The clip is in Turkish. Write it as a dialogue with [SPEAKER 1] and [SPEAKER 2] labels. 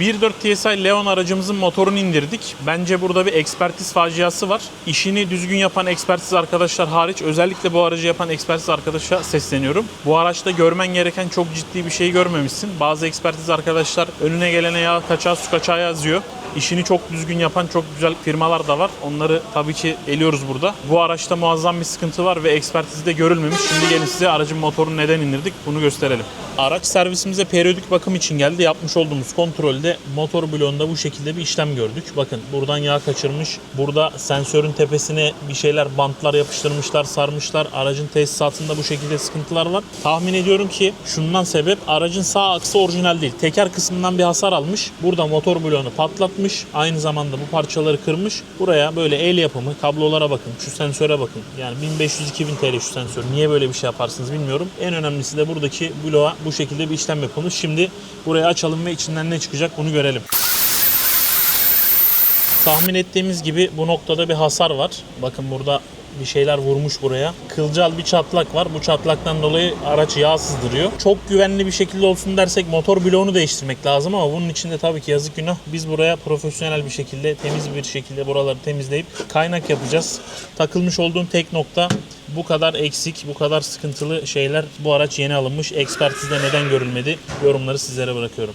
[SPEAKER 1] 1.4 TSI Leon aracımızın motorunu indirdik. Bence burada bir ekspertiz faciası var. İşini düzgün yapan ekspertiz arkadaşlar hariç özellikle bu aracı yapan ekspertiz arkadaşa sesleniyorum. Bu araçta görmen gereken çok ciddi bir şey görmemişsin. Bazı ekspertiz arkadaşlar önüne gelene yağ kaçağı su kaçağı yazıyor. İşini çok düzgün yapan çok güzel firmalar da var. Onları tabii ki eliyoruz burada. Bu araçta muazzam bir sıkıntı var ve ekspertizde görülmemiş. Şimdi gelin size aracın motorunu neden indirdik bunu gösterelim. Araç servisimize periyodik bakım için geldi. Yapmış olduğumuz kontrolde motor bloğunda bu şekilde bir işlem gördük. Bakın buradan yağ kaçırmış. Burada sensörün tepesine bir şeyler bantlar yapıştırmışlar, sarmışlar. Aracın tesisatında bu şekilde sıkıntılar var. Tahmin ediyorum ki şundan sebep aracın sağ aksı orijinal değil. Teker kısmından bir hasar almış. Burada motor bloğunu patlatmış. Aynı zamanda bu parçaları kırmış. Buraya böyle el yapımı kablolara bakın. Şu sensöre bakın. Yani 1500-2000 TL şu sensör. Niye böyle bir şey yaparsınız bilmiyorum. En önemlisi de buradaki bloğa bu şekilde bir işlem yapılmış. Şimdi burayı açalım ve içinden ne çıkacak bunu görelim. Tahmin ettiğimiz gibi bu noktada bir hasar var. Bakın burada bir şeyler vurmuş buraya. Kılcal bir çatlak var. Bu çatlaktan dolayı araç yağ sızdırıyor. Çok güvenli bir şekilde olsun dersek motor bloğunu değiştirmek lazım ama bunun için de tabii ki yazık günah. Biz buraya profesyonel bir şekilde, temiz bir şekilde buraları temizleyip kaynak yapacağız. Takılmış olduğum tek nokta bu kadar eksik, bu kadar sıkıntılı şeyler bu araç yeni alınmış. Ekspertizde neden görülmedi? Yorumları sizlere bırakıyorum.